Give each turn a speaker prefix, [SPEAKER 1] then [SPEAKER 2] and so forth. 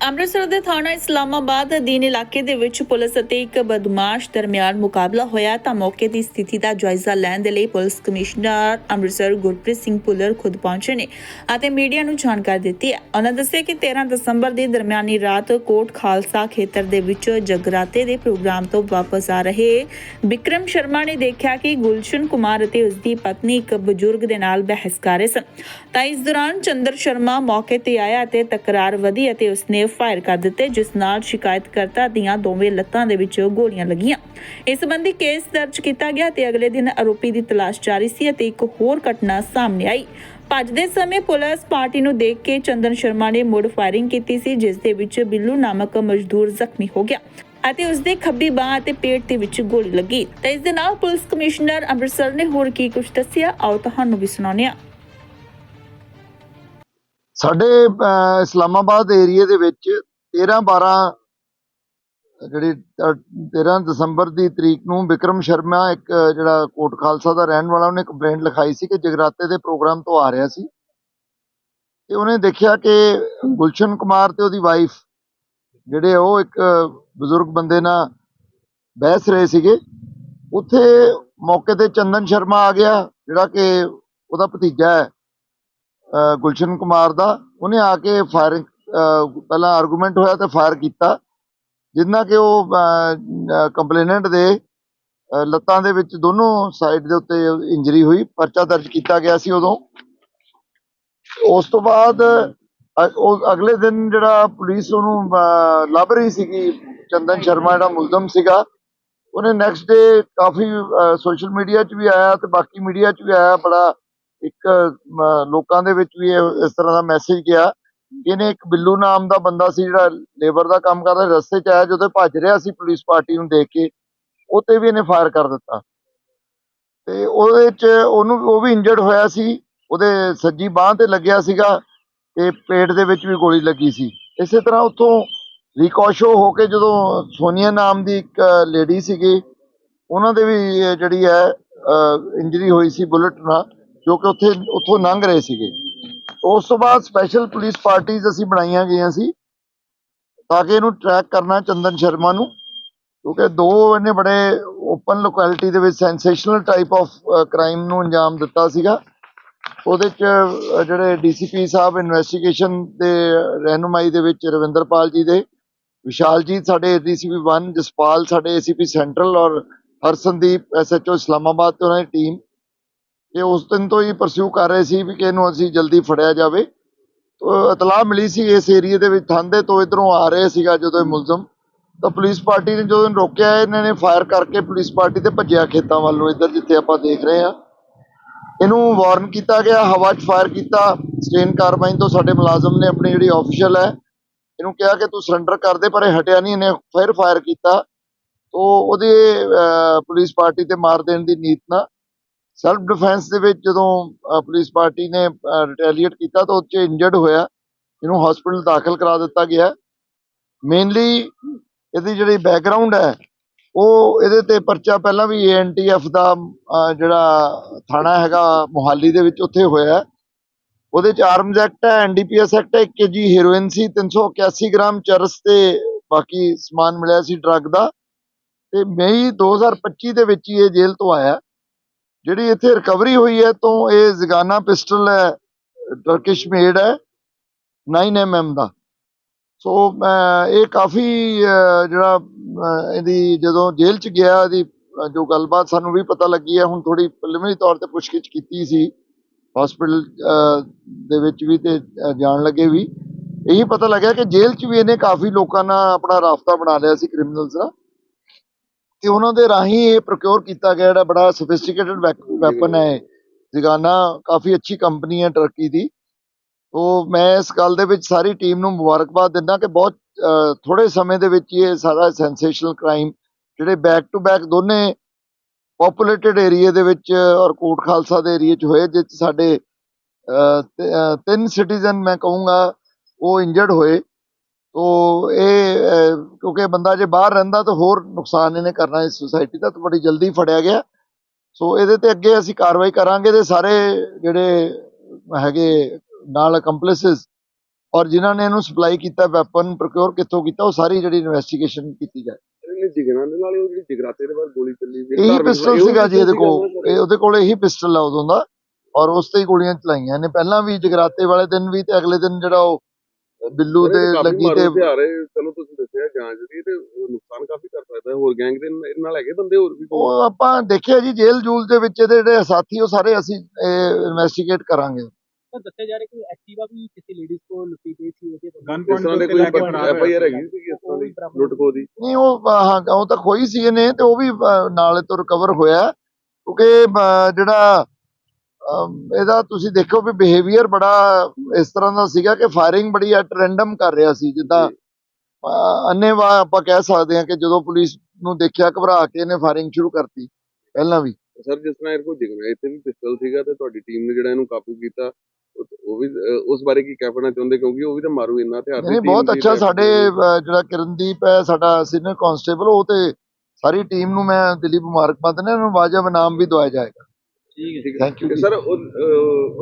[SPEAKER 1] ਅੰਮ੍ਰਿਤਸਰ ਦੇ ਥਾਣਾ ਇਸਲਾਮਾਬਾਦ ਅਧੀਨ ਇਲਾਕੇ ਦੇ ਵਿੱਚ ਪੁਲਿਸ ਅਤੇ ਇੱਕ ਬਦਮਾਸ਼ ਦਰਮਿਆਨ ਮੁਕਾਬਲਾ ਹੋਇਆ ਤਾਂ ਮੌਕੇ ਦੀ ਸਥਿਤੀ ਦਾ ਜਾਇਜ਼ਾ ਲੈਣ ਦੇ ਲਈ ਪੁਲਿਸ ਕਮਿਸ਼ਨਰ ਅੰਮ੍ਰਿਤਸਰ ਗੁਰਪ੍ਰੀਤ ਸਿੰਘ ਪੁੱਲਰ ਖੁਦ ਪਹੁੰਚੇ ਨੇ ਅਤੇ ਮੀਡੀਆ ਨੂੰ ਜਾਣਕਾਰੀ ਦਿੱਤੀ ਹੈ। ਉਹਨਾਂ ਦੱਸਿਆ ਕਿ 13 ਦਸੰਬਰ ਦੀ ਦਰਮਿਆਨੀ ਰਾਤ ਕੋਟ ਖਾਲਸਾ ਖੇਤਰ ਦੇ ਵਿੱਚ ਜਗਰਾਤੇ ਦੇ ਪ੍ਰੋਗਰਾਮ ਤੋਂ ਵਾਪਸ ਆ ਰਹੇ ਵਿਕਰਮ ਸ਼ਰਮਾ ਨੇ ਦੇਖਿਆ ਕਿ ਗੁਲਸ਼ਨ ਕੁਮਾਰ ਅਤੇ ਉਸ ਦੀ ਪਤਨੀ ਇੱਕ ਬਜ਼ੁਰਗ ਦੇ ਨਾਲ ਬਹਿਸ ਕਰ ਰਹੇ ਸਨ। ਤਾਂ ਇਸ ਦੌਰਾਨ ਚੰਦਰ ਸ਼ਰਮਾ ਮੌਕੇ ਤੇ ਆਇਆ ਅਤੇ ਤਕਰਾਰ ਵਧੀ ਅਤੇ ਉਸਨੇ ਫਾਇਰ ਕਰ ਦਿੱਤੇ, ਜਿਸ ਨਾਲ ਸ਼ਿਕਾਇਤਕਰਤਾ ਦੀਆਂ ਦੋਵੇਂ ਲੱਤਾਂ ਦੇ ਵਿੱਚ ਗੋਲੀਆਂ ਲੱਗੀਆਂ। ਇਸ ਸੰਬੰਧੀ ਕੇਸ ਦਰਜ ਕੀਤਾ ਗਿਆ ਤੇ ਅਗਲੇ ਦਿਨ ਆਰੋਪੀ ਦੀ ਤਲਾਸ਼ ਜਾਰੀ ਸੀ ਅਤੇ ਇੱਕ ਹੋਰ ਘਟਨਾ ਸਾਹਮਣੇ ਆਈ। ਭੱਜਦੇ ਸਮੇਂ ਪੁਲਿਸ ਪਾਰਟੀ ਨੂੰ ਦੇਖ ਕੇ ਚੰਦਨ ਸ਼ਰਮਾ ਨੇ ਮੁੜ ਫਾਇਰਿੰਗ ਕੀਤੀ ਸੀ, ਜਿਸ ਦੇ ਵਿੱਚ ਬਿੱਲੂ ਨਾਮਕ ਮਜ਼ਦੂਰ ਜ਼ਖਮੀ ਹੋ ਗਿਆ ਅਤੇ ਉਸ ਦੇ ਖੱਬੀ ਬਾਹ ਅਤੇ ਪੇਟ ਦੇ ਵਿੱਚ ਗੋਲੀ ਲੱਗੀ। ਤੇ ਇਸ ਦੇ ਨਾਲ ਪੁਲਿਸ ਕਮਿਸ਼ਨਰ ਅੰਮ੍ਰਿਤਸਰ ਨੇ ਹੋਰ ਕੀ ਕੁਝ ਦੱਸਿਆ, ਆਓ ਤੁਹਾਨੂੰ ਵੀ ਸੁਣਾਉਂਦੇ ਹਾਂ।
[SPEAKER 2] ਸਾਡੇ ਇਸਲਾਮਾਬਾਦ ਏਰੀਏ ਦੇ ਵਿੱਚ 13 12 ਜਿਹੜੀ ਅਹ, 13 ਦਸੰਬਰ ਦੀ ਤਰੀਕ ਨੂੰ ਵਿਕਰਮ ਸ਼ਰਮਾ ਇੱਕ ਜਿਹੜਾ ਕੋਟ ਖਾਲਸਾ ਦਾ ਰਹਿਣ ਵਾਲਾ ਉਹਨੇ ਕੰਪਲੇਂਟ ਲਿਖਾਈ ਸੀ ਕਿ ਜਗਰਾਤੇ ਦੇ ਪ੍ਰੋਗਰਾਮ ਤੋਂ ਆ ਰਿਹਾ ਸੀ। ਤੇ ਉਹਨੇ ਦੇਖਿਆ ਕਿ ਗੁਲਸ਼ਨ ਕੁਮਾਰ ਤੇ ਉਹਦੀ ਵਾਈਫ ਜਿਹੜੇ ਉਹ ਇੱਕ ਬਜ਼ੁਰਗ ਬੰਦੇ ਨਾਲ ਬਹਿਸ ਰਹੇ ਸੀਗੇ। ਉੱਥੇ ਮੌਕੇ ਤੇ ਚੰਦਨ ਸ਼ਰਮਾ ਆ ਗਿਆ ਜਿਹੜਾ ਕਿ ਉਹਦਾ ਭਤੀਜਾ ਹੈ। ਗੁਲਸ਼ਨ ਕੁਮਾਰ ਦਾ ਉਹਨੇ ਆ ਕੇ ਫਾਇਰਿੰਗ ਪਹਿਲਾਂ ਆਰਗੂਮੈਂਟ ਹੋਇਆ ਤੇ ਫਾਇਰ ਕੀਤਾ ਜਿੰਨਾ ਕਿ ਉਹ ਕੰਪਲੇਨੈਂਟ ਦੇ ਲੱਤਾਂ ਦੇ ਵਿੱਚ ਦੋਨੋਂ ਸਾਈਡ ਦੇ ਉੱਤੇ ਇੰਜਰੀ ਹੋਈ ਪਰਚਾ ਦਰਜ ਕੀਤਾ ਗਿਆ ਸੀ ਉਦੋਂ। ਉਸ ਤੋਂ ਬਾਅਦ ਅਗਲੇ ਦਿਨ ਜਿਹੜਾ ਪੁਲਿਸ ਉਹਨੂੰ ਅਹ, ਲੱਭ ਰਹੀ ਸੀਗੀ ਚੰਦਨ ਸ਼ਰਮਾ ਜਿਹੜਾ ਮੁਲਜ਼ਮ ਸੀਗਾ ਉਹਨੇ ਨੈਕਸਟ ਡੇ ਕਾਫੀ ਸੋਸ਼ਲ ਮੀਡੀਆ 'ਚ ਵੀ ਆਇਆ ਤੇ ਬਾਕੀ ਮੀਡੀਆ 'ਚ ਵੀ ਆਇਆ ਬੜਾ ਇੱਕ ਲੋਕਾਂ ਦੇ ਵਿੱਚ ਵੀ ਇਹ- ਇਸ ਤਰ੍ਹਾਂ ਦਾ ਮੈਸੇਜ ਗਿਆ ਕਿ ਇਹਨੇ ਇੱਕ ਬਿੱਲੂ ਨਾਮ ਦਾ ਬੰਦਾ ਸੀ ਜਿਹੜਾ ਲੇਬਰ ਦਾ ਕੰਮ ਕਰਦਾ, ਰਸਤੇ 'ਚ ਆਇਆ ਜਦੋਂ ਭੱਜ ਰਿਹਾ ਸੀ ਪੁਲਿਸ ਪਾਰਟੀ ਨੂੰ ਦੇਖ ਕੇ ਉਹ ਤੇ ਵੀ ਇਹਨੇ ਫਾਇਰ ਕਰ ਦਿੱਤਾ। ਤੇ ਉਹਦੇ 'ਚ ਉਹਨੂੰ, ਉਹ ਵੀ ਇੰਜਰਡ ਹੋਇਆ ਸੀ, ਉਹਦੇ ਸੱਜੀ ਬਾਹ ਤੇ ਲੱਗਿਆ ਸੀਗਾ ਤੇ ਪੇਟ ਦੇ ਵਿੱਚ ਵੀ ਗੋਲੀ ਲੱਗੀ ਸੀ। ਇਸੇ ਤਰ੍ਹਾਂ ਉੱਥੋਂ ਰਿਕੋਸ਼ੋ ਹੋ ਕੇ ਜਦੋਂ ਸੋਨੀਆ ਨਾਮ ਦੀ ਇੱਕ ਲੇਡੀ ਸੀਗੀ, ਉਹਨਾਂ ਦੇ ਵੀ ਜਿਹੜੀ ਹੈ ਇੰਜਰੀ ਹੋਈ ਸੀ ਬੁਲਟ ਨਾਲ। ਜੋ ਕਿ ਉੱਥੇ ਉੱਥੋਂ ਲੰਘ ਰਹੇ ਸੀਗੇ। ਉਸ ਤੋਂ ਬਾਅਦ ਸਪੈਸ਼ਲ ਪੁਲਿਸ ਪਾਰਟੀਆਂ ਅਸੀਂ ਬਣਾਈਆਂ ਗਈਆਂ ਸੀ ਤਾਂ ਕਿ ਇਹਨੂੰ ਟਰੈਕ ਕਰਨਾ ਚੰਦਨ ਸ਼ਰਮਾ ਨੂੰ ਕਿਉਂਕਿ ਦੋ ਇਹਨੇ ਬੜੇ ਓਪਨ ਲੋਕੈਲਿਟੀ ਦੇ ਵਿੱਚ ਸੈਂਸੇਸ਼ਨਲ ਟਾਈਪ ਆਫ ਕ੍ਰਾਈਮ ਨੂੰ ਅੰਜਾਮ ਦਿੱਤਾ ਸੀਗਾ। ਉਹਦੇ ਚ ਅਹ, ਜਿਹੜੇ ਡੀਸੀਪੀ ਸਾਹਿਬ ਇਨਵੈਸਟੀਗੇਸ਼ਨ ਦੇ ਰਹਿਨੁਮਾਈ ਦੇ ਵਿੱਚ ਰਵਿੰਦਰਪਾਲ ਜੀ ਦੇ ਵਿਸ਼ਾਲਜੀਤ ਸਾਡੇ ਡੀਸੀਪੀ 1 ਜਸਪਾਲ ਸਾਡੇ ਏਸੀਪੀ ਸੈਂਟਰਲ ਔਰ ਹਰਸੰਦੀਪ ਐਸਐਚਓ ਇਸਲਾਮਾਬਾਦ ਤੇ ਉਹਨਾਂ ਦੀ ਟੀਮ ਇਹ ਉਸ ਦਿਨ ਤੋਂ ਹੀ ਪਰਸਿਊ ਕਰ ਰਹੇ ਸੀ ਵੀ ਕਿ ਇਹਨੂੰ ਅਸੀਂ ਜਲਦੀ ਫੜਿਆ ਜਾਵੇ। ਤੋ ਇਤਲਾਹ ਮਿਲੀ ਸੀ ਇਸ ਏਰੀਏ ਦੇ ਵਿੱਚ, ਥਾਂਦੇ ਤੋਂ ਇਧਰੋਂ ਆ ਰਹੇ ਸੀਗਾ ਜਦੋਂ ਇਹ ਮੁਲਜ਼ਮ। ਤਾਂ ਪੁਲਿਸ ਪਾਰਟੀ ਨੇ ਜਦੋਂ ਰੋਕਿਆ, ਇਹਨਾਂ ਨੇ ਫਾਇਰ ਕਰਕੇ ਪੁਲਿਸ ਪਾਰਟੀ ਤੇ ਭੱਜਿਆ ਖੇਤਾਂ ਵੱਲ ਨੂੰ, ਇੱਧਰ ਜਿੱਥੇ ਆਪਾਂ ਦੇਖ ਰਹੇ ਹਾਂ। ਇਹਨੂੰ ਵਾਰਨ ਕੀਤਾ ਗਿਆ, ਹਵਾ 'ਚ ਫਾਇਰ ਕੀਤਾ। ਸਟੇਨ ਕਾਰਬਾਈਨ ਤੋਂ ਸਾਡੇ ਮੁਲਾਜ਼ਮ ਨੇ ਆਪਣੀ ਜਿਹੜੀ ਆਫੀਸ਼ੀਅਲ ਹੈ, ਇਹਨੂੰ ਕਿਹਾ ਕਿ ਤੂੰ ਸਰੈਂਡਰ ਕਰ ਦੇ, ਪਰ ਇਹ ਹਟਿਆ ਨਹੀਂ, ਇਹਨੇ ਫਿਰ ਫਾਇਰ ਕੀਤਾ। ਤੋ ਉਹਦੇ ਪੁਲਿਸ ਪਾਰਟੀ ਤੇ ਮਾਰ ਦੇਣ ਦੀ ਨੀਤ ਨਾਲ ਸੈਲਫ ਡਿਫੈਂਸ ਦੇ ਵਿੱਚ ਜਦੋਂ ਪੁਲਿਸ ਪਾਰਟੀ ਨੇ ਰਿਟੈਲੀਏਟ ਕੀਤਾ ਤਾਂ ਉਹ 'ਚ ਇੰਜਰਡ ਹੋਇਆ। ਇਹਨੂੰ ਹਸਪੀਟਲ ਦਾਖਲ ਕਰਾ ਦਿੱਤਾ ਗਿਆ। ਮੇਨਲੀ ਇਹਦੀ ਜਿਹੜੀ ਬੈਕਗ੍ਰਾਉਂਡ ਹੈ, ਉਹ ਇਹਦੇ ਤੇ ਪਰਚਾ ਪਹਿਲਾਂ ਵੀ ਏਐਨਟੀਐਫ ਦਾ ਜਿਹੜਾ ਥਾਣਾ ਹੈਗਾ ਮੁਹਾਲੀ ਦੇ ਵਿੱਚ ਉੱਥੇ ਹੋਇਆ। ਉਹਦੇ ਚ ਆਰਮਜ਼ ਐਕਟ ਹੈ ਐਨਡੀਪੀਐਸ ਐਕਟ ਹੈ 1 ਕੇਜੀ ਹੀਰੋਇਨ ਸੀ 381 ਗ੍ਰਾਮ ਚਰਸ ਤੇ ਬਾਕੀ ਸਮਾਨ ਮਿਲਿਆ ਸੀ ਡਰੱਗ ਦਾ। ਤੇ ਮਈ 2025 ਦੇ ਵਿੱਚ ਹੀ ਇਹ ਜੇਲ੍ਹ ਤੋਂ ਆਇਆ। ਜਿਹੜੀ ਇੱਥੇ ਰਿਕਵਰੀ ਹੋਈ ਹੈ ਤੋਂ ਇਹ ਜ਼ਗਾਨਾ ਪਿਸਟਲ ਹੈ ਟਰਕਿਸ਼ ਮੇਡ ਹੈ 9mm ਦਾ। ਸੋ ਇਹ ਕਾਫੀ ਜਿਹੜਾ ਇਹਦੀ ਜਦੋਂ ਜੇਲ੍ਹ ਚ ਗਿਆ, ਇਹਦੀ ਜੋ ਗੱਲਬਾਤ ਸਾਨੂੰ ਵੀ ਪਤਾ ਲੱਗੀ ਹੈ, ਹੁਣ ਥੋੜੀ ਪ੍ਰੀਲਿਮਿਨਰੀ ਤੌਰ ਤੇ ਪੁੱਛਗਿੱਛ ਕੀਤੀ ਸੀ ਹਸਪੀਟਲ ਦੇ ਵਿੱਚ ਵੀ ਤੇ ਜਾਣ ਲੱਗੇ ਵੀ। ਇਹੀ ਪਤਾ ਲੱਗਿਆ ਕਿ ਜੇਲ੍ਹ ਚ ਵੀ ਇਹਨੇ ਕਾਫੀ ਲੋਕਾਂ ਨਾਲ ਆਪਣਾ ਰਾਫਤਾ ਬਣਾ ਲਿਆ ਸੀ ਕ੍ਰਿਮੀਨਲਸ ਦਾ। ਤੇ ਉਹਨਾਂ ਦੇ ਰਾਹੀਂ ਇਹ ਪ੍ਰੋਕਿਓਰ ਕੀਤਾ ਗਿਆ ਜਿਹੜਾ ਬੜਾ ਸੋਫਿਸਟੀਕੇਟਡ ਵੈਪਨ ਹੈ ਇਹ। ਜ਼ਗਾਨਾ ਕਾਫੀ ਅੱਛੀ ਕੰਪਨੀ ਹੈ ਟਰਕੀ ਦੀ ਤੋ ਮੈਂ ਇਸ ਗੱਲ ਦੇ ਵਿੱਚ ਸਾਰੀ ਟੀਮ ਨੂੰ ਮੁਬਾਰਕਬਾਦ ਦਿੰਦਾ ਕਿ ਬਹੁਤ ਅਹ, ਥੋੜੇ ਸਮੇਂ ਦੇ ਵਿੱਚ ਇਹ ਸਾਰਾ ਸੈਂਸੇਸ਼ਨਲ ਕ੍ਰਾਈਮ ਜਿਹੜੇ ਬੈਕ ਟੂ ਬੈਕ ਦੋਨੇ ਪੋਪੂਲੇਟਡ ਏਰੀਆ ਦੇ ਵਿੱਚ ਔਰ ਕੋਟ ਖਾਲਸਾ ਦੇ ਏਰੀਆ 'ਚ ਹੋਏ ਜਿਸ 'ਚ ਸਾਡੇ ਤਿੰਨ ਸਿਟੀਜ਼ਨ ਮੈਂ ਕਹੂੰਗਾ ਉਹ ਇੰਜਰਡ ਹੋਏ ਤੋ ਇਹ ਕਿਉਂਕਿ ਬੰਦਾ ਜੇ ਬਾਹਰ ਰਹਿੰਦਾ ਤਾਂ ਹੋਰ ਨੁਕਸਾਨ ਇਹਨੇ ਕਰਨਾ ਇਸ ਸੁਸਾਇਟੀ ਦਾ ਤਾਂ ਬੜੀ ਜਲਦੀ ਫੜਿਆ ਗਿਆ। ਸੋ ਇਹਦੇ ਤੇ ਅੱਗੇ ਅਸੀਂ ਕਾਰਵਾਈ ਕਰਾਂਗੇ ਤੇ ਸਾਰੇ ਜਿਹੜੇ ਹੈਗੇ ਨਾਲ ਅਕੰਪਲਿਸਿਸ ਔਰ ਜਿਨ੍ਹਾਂ ਨੇ ਇਹਨੂੰ ਸਪਲਾਈ ਕੀਤਾ ਵੈਪਨ ਪ੍ਰੋਕਿਉਰ ਕਿੱਥੋਂ ਕੀਤਾ ਉਹ ਸਾਰੀ ਜਿਹੜੀ ਇਨਵੈਸਟੀਗੇਸ਼ਨ ਕੀਤੀ ਜਾਏ। ਇਹੀ ਪਿਸਟਲ ਸੀਗਾ ਜੀ ਇਹਦੇ ਕੋਲ ਇਹ ਉਹਦੇ ਕੋਲ ਇਹੀ ਪਿਸਟਲ ਆ ਉਦੋਂ ਦਾ। ਔਰ ਉਸ ਤੇ ਹੀ ਗੋਲੀਆਂ ਚਲਾਈਆਂ ਨੇ। ਪਹਿਲਾਂ ਵੀ ਜਗਰਾਤੇ ਵਾਲੇ ਦਿਨ ਵੀ ਤੇ ਅਗਲੇ ਦਿਨ ਜਿਹੜਾ ਉਹ ਬਿੱਲੂ ਤੇ ਲੱਗੀ ਤੇ
[SPEAKER 3] ਹਥਿਆਰ ਚਲੋ ਤੁਸੀਂ ਦੱਸਿਆ ਜਾਂਚ ਦੀ ਤੇ ਉਹ ਨੁਕਸਾਨ ਕਾਫੀ ਕਰ ਸਕਦਾ ਹੈ ਹੋਰ ਗੈਂਗ ਦੇ ਨਾਲ- ਹੈਗੇ ਬੰਦੇ ਹੋਰ ਵੀ?
[SPEAKER 2] ਉਹ ਆਪਾਂ ਦੇਖਿਆ ਜੀ ਜੇਲ੍ਹ ਜੂਲ ਦੇ ਵਿੱਚ ਇਹਦੇ ਜਿਹੜੇ ਸਾਥੀ ਉਹ ਸਾਰੇ ਅਸੀਂ ਇਨਵੈਸਟੀਗੇਟ ਕਰਾਂਗੇ।
[SPEAKER 4] ਤਾਂ ਦੱਸਿਆ ਜਾ ਰਿਹਾ ਕਿ ਐਕਟਿਵਾ ਵੀ ਕਿਸੇ ਲੇਡੀਜ਼ ਕੋਲ ਲੁੱਟੀ ਗਈ ਸੀ ਉਹਦੇ
[SPEAKER 3] ਤਰ੍ਹਾਂ ਦੇ ਕੋਈ ਐਫ ਆਈ ਆਰ ਹੈਗੀ ਸੀ ਇਸ ਤਰ੍ਹਾਂ ਦੀ ਲੁੱਟ ਖੋਹ ਦੀ?
[SPEAKER 2] ਨਹੀਂ ਉਹ ਹਾਂ ਉਹ ਤਾਂ ਖੋਈ ਸੀ ਇਹਨੇ ਤੇ ਉਹ ਵੀ ਨਾਲ ਤੋਂ ਰਿਕਵਰ ਹੋਇਆ ਕਿਉਂਕਿ ਜਿਹੜਾ ਇਹਦਾ ਤੁਸੀਂ ਦੇਖੋ ਵੀ ਬਿਹੇਵੀਅਰ ਬੜਾ ਇਸ ਤਰ੍ਹਾਂ ਦਾ ਸੀਗਾ ਕਿ ਫਾਇਰਿੰਗ ਬੜੀ ਐਟ ਰੈਂਡਮ ਕਰ ਰਿਹਾ ਸੀ ਜਿੱਦਾਂ ਅੰਨੇਵਾ ਆਪਾਂ ਕਹਿ ਸਕਦੇ ਹਾਂ ਕਿ ਜਦੋਂ ਪੁਲਿਸ ਨੂੰ ਦੇਖਿਆ ਘਬਰਾ ਕੇ ਇਹਨੇ ਫਾਇਰਿੰਗ ਸ਼ੁਰੂ ਕਰਤੀ ਪਹਿਲਾਂ ਵੀ।
[SPEAKER 3] ਸਰ ਜਿਸ ਤਰ੍ਹਾਂ ਇਹ ਕੋਈ ਜਿਗਰਾ ਇੱਥੇ ਵੀ ਪਿਸਟਲ ਸੀਗਾ ਤੇ ਤੁਹਾਡੀ ਟੀਮ ਨੇ ਜਿਹੜਾ ਇਹਨੂੰ ਕਾਬੂ ਕੀਤਾ ਉਹ ਵੀ ਉਸ ਬਾਰੇ ਕੀ ਕਹਿਣਾ ਚਾਹੁੰਦੇ? ਕਿਉਂਕਿ ਉਹ ਵੀ ਤਾਂ ਮਾਰੂ ਇੰਨਾ ਹਥਿਆਰ
[SPEAKER 2] ਨਹੀਂ ਬਹੁਤ ਅੱਛਾ ਸਾਡੇ ਜਿਹੜਾ ਕਿਰਨਦੀਪ ਹੈ ਸਾਡਾ ਸੀਨੀਅਰ ਕਾਂਸਟੇਬਲ ਉਹ ਤੇ ਸਾਰੀ ਟੀਮ ਨੂੰ ਮੈਂ ਦਿਲੀ ਮੁਬਾਰਕਬਾਦ ਨੇ ਇਹਨੂੰ ਵਾਜਬ ਇਨਾਮ ਵੀ ਦਵਾਇਆ ਜਾਏਗਾ।
[SPEAKER 3] ਠੀਕ ਹੈ।
[SPEAKER 2] ਥੈਂਕ ਯੂ
[SPEAKER 3] ਸਰ ਉਹ